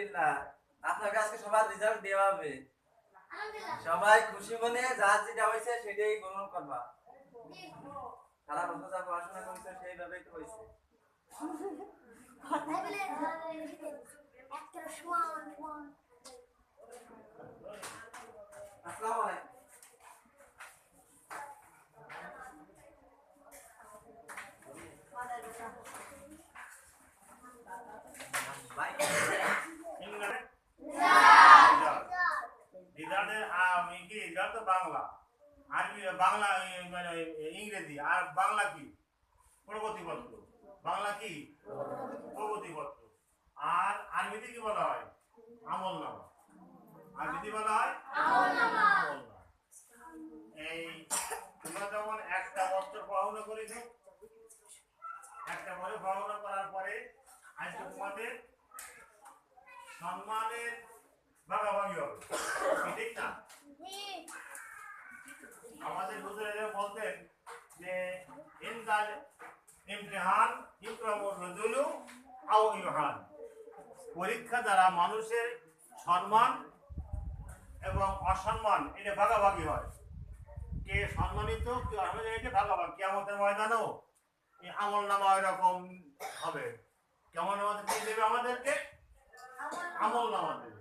আলহামদুলিল্লাহ। আপনার কাছে সবার রেজাল্ট দেওয়া হবে। সবাই খুশি মনে যা যেটা হয়েছে সেটাই গ্রহণ করবা। সারা বছর যা পড়াশোনা করেছে সেইভাবেই তো হয়েছে। আসসালামু কি? রিজাল্ট তো বাংলা। আরবি বাংলা মানে ইংরেজি। আর বাংলা কি? প্রগতিপত্র। বাংলা কি? প্রগতিপত্র। আর আরবিতে কি বলা হয়? আমল নামা আরবিতে বলা হয়? এই তোমরা যেমন একটা বছর পড়াশোনা করেছ একটা বছর পড়াশোনা করার পরে আজকে তোমাদের সম্মানের ভাগাভাগি হবে ঠিক না? আমাদের হুজুরেরা বলতেন যে ইনদাল ইমতিহান ইকরামুর রজুলু আও পরীক্ষা দ্বারা মানুষের সম্মান এবং অসম্মান এটা ভাগাভাগি হয়। কে সম্মানিত কে আমাদের এটা ভাগাভাগি কেমতের ময়দানও এই আমল নামা এরকম হবে। কেমন আমাদের দেবে আমাদেরকে? আমল নামা দেবে।